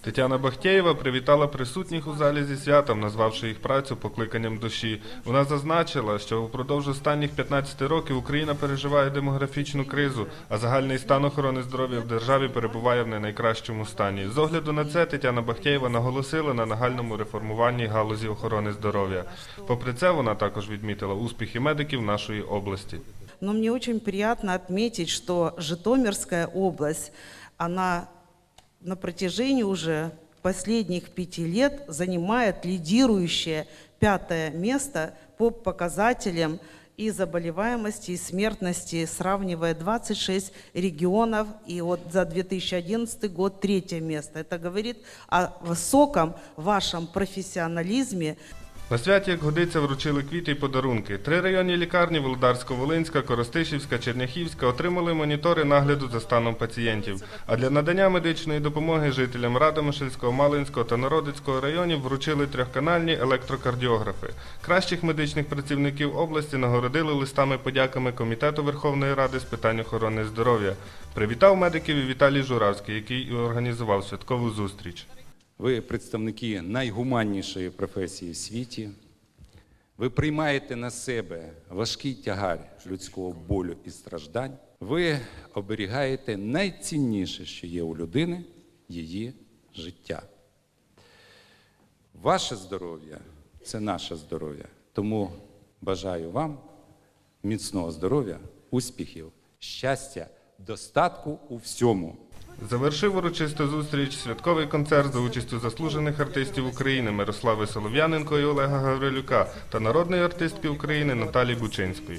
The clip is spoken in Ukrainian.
Тетяна Бахтєєва привітала присутніх у залі зі святом, назвавши їх працю покликанням душі. Вона зазначила, що упродовж останніх 15 років Україна переживає демографічну кризу, а загальний стан охорони здоров'я в державі перебуває в не найкращому стані. З огляду на це Тетяна Бахтєєва наголосила на нагальному реформуванні галузі охорони здоров'я. Попри це, вона також відмітила успіхи медиків нашої області. Но мне очень приятно отметить, что Житомирская область, она на протяжении уже последних пяти лет занимает лидирующее пятое место по показателям и заболеваемости, и смертности, сравнивая 26 регионов, и вот за 2011 год третье место. Это говорит о высоком вашем профессионализме, На святі, як годиться, вручили квіти й подарунки. Три районні лікарні Володарсько-Волинська, Коростишівська, Черняхівська отримали монітори нагляду за станом пацієнтів. А для надання медичної допомоги жителям Радомишльського, Малинського та Народицького районів вручили трьохканальні електрокардіографи. Кращих медичних працівників області нагородили листами подяками Комітету Верховної Ради з питань охорони здоров'я. Привітав медиків і Віталій Журавський, який і організував святкову зустріч. Ви представники найгуманнішої професії в світі. Ви приймаєте на себе важкий тягар людського болю і страждань. Ви оберігаєте найцінніше, що є у людини її життя. Ваше здоров'я це наше здоров'я. Тому бажаю вам міцного здоров'я, успіхів, щастя, достатку у всьому. Завершив урочисту зустріч святковий концерт за участю заслужених артистів України Мирослави Солов'яненко і Олега Гаврилюка та народної артистки України Наталії Бучинської.